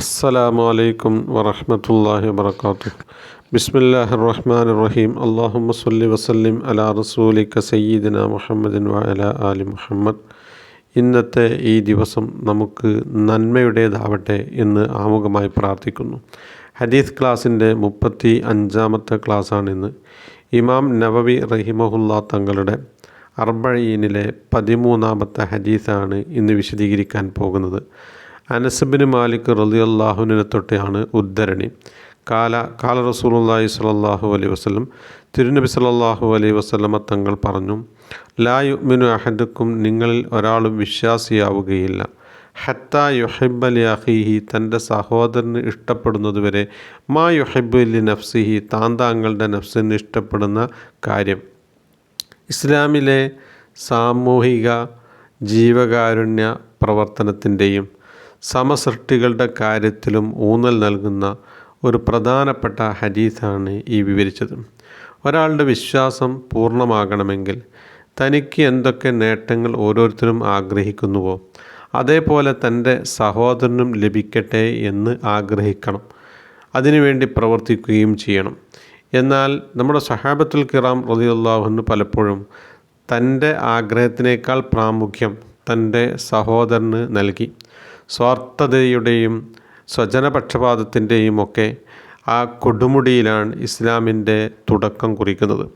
അസ്സലാമു അലൈക്കും വറഹ്മത്തുള്ളാഹി വബറകാതുഹു. ബിസ്മില്ലാഹിർ റഹ്മാനിർ റഹീം അല്ലാഹുമ്മ സല്ലി വസല്ലിം അലാ റസൂലിക സയ്യിദിന മുഹമ്മദിൻ വഅല ആലി മുഹമ്മദ്. ഇന്നത്തെ ഈ ദിവസം നമുക്ക് നന്മയുടേതാവട്ടെ എന്ന് ആമുഖമായി പ്രാർത്ഥിക്കുന്നു. ഹദീസ് ക്ലാസ്സിന്റെ മുപ്പത്തി അഞ്ചാമത്തെ ക്ലാസ്സാണിന്ന്. ഇമാം നവവി റഹിമഹുല്ല തങ്ങളുടെ അർബഴീനിലെ പതിമൂന്നാമത്തെ ഹദീസാണ് ഇന്ന് വിശദീകരിക്കാൻ പോകുന്നത്. അനസബിന് മാലിക് റലിയല്ലാഹുവിനെ തൊട്ടെയാണ് ഉദ്ധരണി. കാല കാല റസൂലുള്ളാഹി സ്വല്ലല്ലാഹു അലൈഹി വസ്ലം തിരുനബി സലാഹു അലൈഹി വസ്ലമ തങ്ങൾ പറഞ്ഞു ലാ യുഅ്മിനു അഹദക്കും നിങ്ങളിൽ ഒരാളും വിശ്വാസിയാവുകയില്ല. ഹത്ത യുഹിബ്ബ അലി അഖീഹി തന്റെ സഹോദരന് ഇഷ്ടപ്പെടുന്നതുവരെ മാ യുഹിബ്ബു ലി നഫ്സിഹി താൻ താങ്കളുടെ നഫ്സിന് ഇഷ്ടപ്പെടുന്ന കാര്യം. ഇസ്ലാമിലെ സാമൂഹിക ജീവകാരുണ്യ പ്രവർത്തനത്തിന്റെയും സമസൃഷ്ടികളുടെ കാര്യത്തിലും ഊന്നൽ നൽകുന്ന ഒരു പ്രധാനപ്പെട്ട ഹദീസാണ് ഈ വിവരിച്ചത്. ഒരാളുടെ വിശ്വാസം പൂർണമാകണമെങ്കിൽ തനിക്ക് എന്തൊക്കെ നേട്ടങ്ങൾ ഓരോരുത്തരും ആഗ്രഹിക്കുന്നുവോ അതേപോലെ തന്റെ സഹോദരനും ലഭിക്കട്ടെ എന്ന് ആഗ്രഹിക്കണം. അതിനുവേണ്ടി പ്രവർത്തിക്കുകയും ചെയ്യണം. എന്നാൽ നമ്മുടെ സഹാബത്തുൽ കിറാം റലിയുള്ളാഹുന് പലപ്പോഴും തന്റെ ആഗ്രഹത്തിനേക്കാൾ പ്രാമുഖ്യം തന്റെ സഹോദരന് നൽകി. സ്വാർത്ഥതയുടെയും സ്വജനപക്ഷപാതത്തിന്റെയും ഒക്കെ ആ കൊടുമുടിയിലാണ് ഇസ്ലാമിന്റെ തുടക്കം കുറിക്കുന്നത്.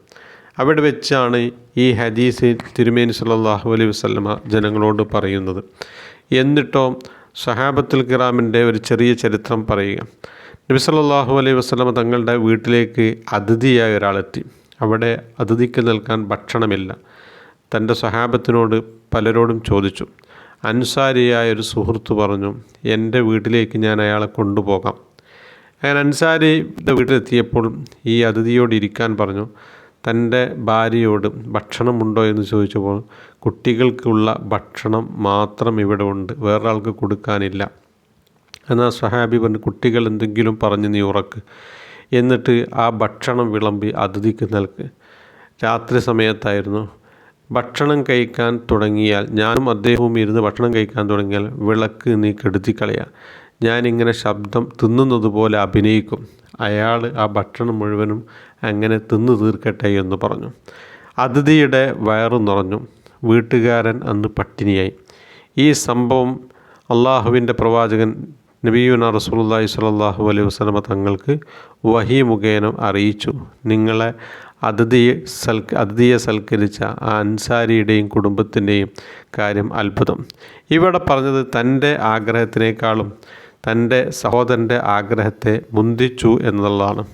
അവിടെ വെച്ചാണ് ഈ ഹദീസ് തിരുമേനി സല്ലാഹു അലൈഹി വസല്ലമ ജനങ്ങളോട് പറയുന്നത്. എന്നിട്ടോ സഹാബത്തുൽ കിറാമിന്റെ ഒരു ചെറിയ ചരിത്രം പറയുക. നബി സല്ലാഹു അലൈഹി വസ്ലമ തങ്ങളുടെ വീട്ടിലേക്ക് അതിഥിയായ ഒരാളെത്തി. അവിടെ അതിഥിക്ക് നൽകാൻ ഭക്ഷണമില്ല. തന്റെ സഹാബത്തിനോട് പലരോടും ചോദിച്ചു. അൻസാരിയായ ഒരു സുഹൃത്ത് പറഞ്ഞു എന്റെ വീട്ടിലേക്ക് ഞാൻ അയാളെ കൊണ്ടുപോകാം. അങ്ങനെ അൻസാരിയുടെ വീട്ടിലെത്തിയപ്പോൾ ഈ അതിഥിയോട് ഇരിക്കാൻ പറഞ്ഞു തന്റെ ഭാര്യയോട് ഭക്ഷണമുണ്ടോ എന്ന് ചോദിച്ചപ്പോൾ കുട്ടികൾക്കുള്ള ഭക്ഷണം മാത്രം ഇവിടെ ഉണ്ട് വേറൊരാൾക്ക് കൊടുക്കാനില്ല. എന്നാൽ സഹാബി പറഞ്ഞു കുട്ടികൾ എന്തെങ്കിലും പറഞ്ഞ് നീ ഉറക്ക്. എന്നിട്ട് ആ ഭക്ഷണം വിളമ്പി അതിഥിക്ക് നൽകി. രാത്രി സമയത്തായിരുന്നു ഭക്ഷണം കഴിക്കാൻ തുടങ്ങിയാൽ ഞാനും അദ്ദേഹവും ഇരുന്ന് ഭക്ഷണം കഴിക്കാൻ തുടങ്ങിയാൽ വിളക്ക് നീ കെടുത്തി കളയാം ഞാനിങ്ങനെ ശബ്ദം തിന്നുന്നത് പോലെ അഭിനയിക്കും. അയാൾ ആ ഭക്ഷണം മുഴുവനും അങ്ങനെ തിന്നു തീർക്കട്ടെ എന്ന് പറഞ്ഞു. അതിഥിയുടെ വയറു നിറഞ്ഞു. വീട്ടുകാരൻ അന്ന് പട്ടിണിയായി. ഈ സംഭവം അള്ളാഹുവിന്റെ പ്രവാചകൻ നബീന റസൂലുള്ളാഹി സ്വല്ലല്ലാഹു അലൈഹി വസല്ലമ തങ്ങൾക്ക് വഹി മുഖേന അറിയിച്ചു. നിങ്ങളെ അതിഥിയെ സൽ അതിഥിയെ സൽക്കരിച്ച ആ അൻസാരിയുടെയും കുടുംബത്തിന്റെയും കാര്യം അത്ഭുതം. ഇവിടെ പറഞ്ഞത് തന്റെ ആഗ്രഹത്തിനേക്കാളും തന്റെ സഹോദരന്റെ ആഗ്രഹത്തെ മുന്തിച്ചു എന്നുള്ളതാണ്.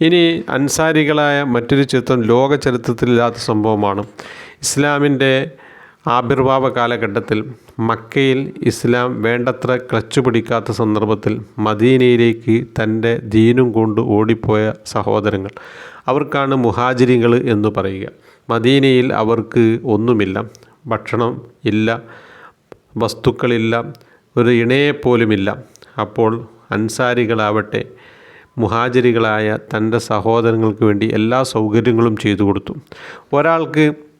ഇനി അൻസാരികളായ മറ്റൊരു ചിത്രം ലോക ചരിത്രത്തിലില്ലാത്ത സംഭവമാണ്. ഇസ്ലാമിന്റെ ആവിർഭാവ കാലഘട്ടത്തിൽ മക്കയിൽ ഇസ്ലാം വേണ്ടത്ര ക്ലച്ചു പിടിക്കാത്ത സന്ദർഭത്തിൽ മദീനയിലേക്ക് തന്റെ ദീനും കൊണ്ട് ഓടിപ്പോയ സഹോദരങ്ങൾ. അവർക്കാണ് മുഹാജിരികൾ എന്ന് പറയുക. മദീനയിൽ അവർക്ക് ഒന്നുമില്ല ഭക്ഷണം ഇല്ല വസ്തുക്കളില്ല ഒരു ഇണയെപ്പോലുമില്ല അപ്പോൾ അൻസാരികളാവട്ടെ മുഹാജിരികളായ തന്റെ സഹോദരങ്ങൾക്ക് വേണ്ടി എല്ലാ സൗകര്യങ്ങളും ചെയ്തു കൊടുത്തു. ഒരാൾക്ക്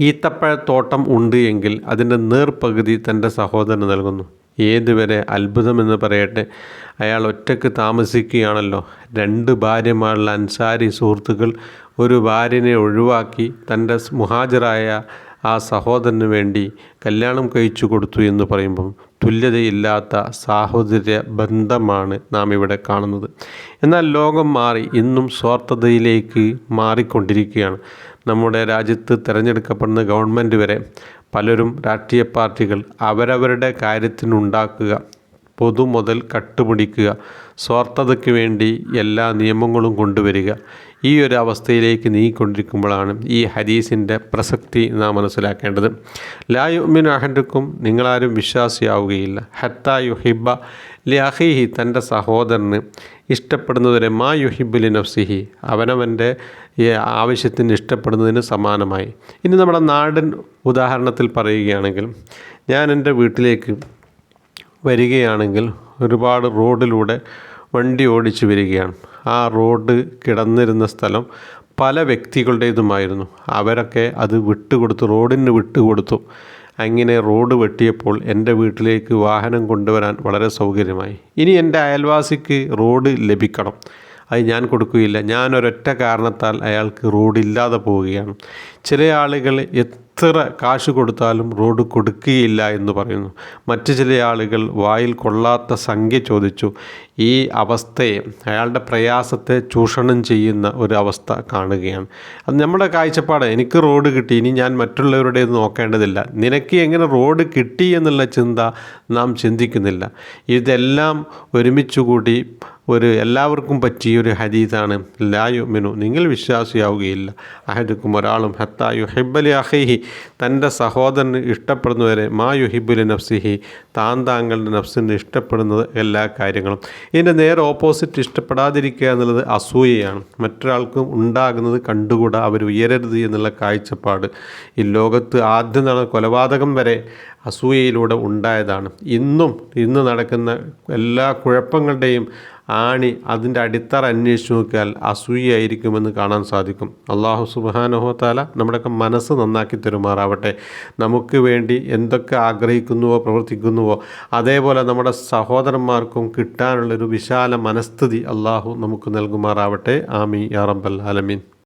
ഈത്തപ്പഴത്തോട്ടം ഉണ്ട് എങ്കിൽ അതിന്റെ നേർപകുതി തന്റെ സഹോദരന് നൽകുന്നു. ഏതുവരെ അത്ഭുതമെന്ന് പറയട്ടെ. അയാൾ ഒറ്റയ്ക്ക് താമസിക്കുകയാണല്ലോ. രണ്ട് ഭാര്യമാരുള്ള അൻസാരി സുഹൃത്തുക്കൾ ഒരു ഭാര്യനെ ഒഴിവാക്കി തന്റെ മുഹാജറായ ആ സഹോദരന് വേണ്ടി കല്യാണം കഴിച്ചു കൊടുത്തു എന്ന് പറയുമ്പം തുല്യതയില്ലാത്ത സാഹോദര്യ ബന്ധമാണ് നാം ഇവിടെ കാണുന്നത്. എന്നാൽ ലോകം മാറി ഇന്നും സ്വാർത്ഥതയിലേക്ക് മാറിക്കൊണ്ടിരിക്കുകയാണ്. നമ്മുടെ രാജ്യത്ത് തിരഞ്ഞെടുക്കപ്പെടുന്ന ഗവൺമെന്റ് വരെ പലരും രാഷ്ട്രീയ പാർട്ടികൾ അവരവരുടെ കാര്യത്തിനുണ്ടാക്കുക പൊതുമുതൽ കട്ടുപിടിക്കുക. സ്വാർത്ഥതയ്ക്ക് വേണ്ടി എല്ലാ നിയമങ്ങളും കൊണ്ടുവരിക. ഈ ഒരു അവസ്ഥയിലേക്ക് നീങ്ങിക്കൊണ്ടിരിക്കുമ്പോഴാണ് ഈ ഹദീസിന്റെ പ്രസക്തി നാം മനസ്സിലാക്കേണ്ടത്. ലായുമിൻ അഹൻഡുക്കും നിങ്ങളാരും വിശ്വാസിയാവുകയില്ല. ഹത്ത യുഹിബ ലഹിഹി തന്റെ സഹോദരന് ഇഷ്ടപ്പെടുന്നതുവരെ മാ യുഹിബുലി നഫ്സിഹി അവനവന്റെ ആവശ്യത്തിന് ഇഷ്ടപ്പെടുന്നതിന് സമാനമായി. ഇനി നമ്മുടെ നാടൻ ഉദാഹരണത്തിൽ പറയുകയാണെങ്കിൽ ഞാൻ എന്റെ വീട്ടിലേക്ക് വരികയാണെങ്കിൽ ഒരുപാട് റോഡിലൂടെ വണ്ടി ഓടിച്ച് വരികയാണ്. ആ റോഡ് കിടന്നിരുന്ന സ്ഥലം പല വ്യക്തികളുടേതുമായിരുന്നു. അവരൊക്കെ അത് വിട്ടുകൊടുത്തു റോഡിന് വിട്ടുകൊടുത്തു. അങ്ങനെ റോഡ് വെട്ടിയപ്പോൾ എന്റെ വീട്ടിലേക്ക് വാഹനം കൊണ്ടുവരാൻ വളരെ സൗകര്യമായി. ഇനി എന്റെ അയൽവാസിക്ക് റോഡ് ലഭിക്കണം. അത് ഞാൻ കൊടുക്കുകയില്ല. ഞാൻ കാരണത്താൽ അയാൾക്ക് റോഡ് ഇല്ലാതെ പോവുകയാണ്. ചില ആളുകൾ എത്ര കാശ് കൊടുത്താലും റോഡ് കൊടുക്കുകയില്ല എന്ന് പറയുന്നു. മറ്റു ചില ആളുകൾ വായിൽ കൊള്ളാത്ത സംഖ്യ ചോദിച്ചു. ഈ അവസ്ഥയെ അയാളുടെ പ്രയാസത്തെ ചൂഷണം ചെയ്യുന്ന ഒരു അവസ്ഥ കാണുകയാണ്. അത് നമ്മുടെ കാഴ്ചപ്പാട് എനിക്ക് റോഡ് കിട്ടി ഇനി ഞാൻ മറ്റുള്ളവരുടെ നോക്കേണ്ടതില്ല. നിനക്ക് എങ്ങനെ റോഡ് കിട്ടി എന്നുള്ള ചിന്ത നാം ചിന്തിക്കുന്നില്ല. ഇതെല്ലാം ഒരുമിച്ച് കൂടി ഒരു എല്ലാവർക്കും പറ്റിയ ഒരു ഹദീസാണ് ലായുമിനു നിങ്ങൾ വിശ്വാസിയാവുകയില്ല. അഹദുക്കും ഒരാളും ഹത്തായു ഹിബലി അഹൈഹി തന്റെ സഹോദരന് ഇഷ്ടപ്പെടുന്നവരെ മാ യുഹിബുലി നഫ്സിഹി താൻ താങ്കളുടെ നഫ്സിന് ഇഷ്ടപ്പെടുന്നത് എല്ലാ കാര്യങ്ങളും. ഇതിന്റെ നേരെ ഓപ്പോസിറ്റ് ഇഷ്ടപ്പെടാതിരിക്കുക എന്നുള്ളത് അസൂയയാണ്. മറ്റൊരാൾക്കും ഉണ്ടാകുന്നത് കണ്ടുകൂടാ അവർ ഉയരരുത് എന്നുള്ള കാഴ്ചപ്പാട്. ഈ ലോകത്ത് ആദ്യം നടന്ന കൊലപാതകം വരെ അസൂയയിലൂടെ ഉണ്ടായതാണ്. ഇന്നും ഇന്ന് നടക്കുന്ന എല്ലാ കുഴപ്പങ്ങളുടെയും ആണി അതിന്റെ അടിത്തറ അന്വേഷിച്ച് നോക്കിയാൽ അസൂയായിരിക്കുമെന്ന് കാണാൻ സാധിക്കും. അള്ളാഹു സുബാനുഹോത്താല നമ്മുടെയൊക്കെ മനസ്സ് നന്നാക്കി തരുമാറാവട്ടെ. നമുക്ക് വേണ്ടി എന്തൊക്കെ ആഗ്രഹിക്കുന്നുവോ പ്രവർത്തിക്കുന്നുവോ അതേപോലെ നമ്മുടെ സഹോദരന്മാർക്കും കിട്ടാനുള്ളൊരു വിശാല മനസ്ഥിതി അള്ളാഹു നമുക്ക് നൽകുമാറാവട്ടെ. ആമി യാ റബ്ബൽ ആലമീൻ.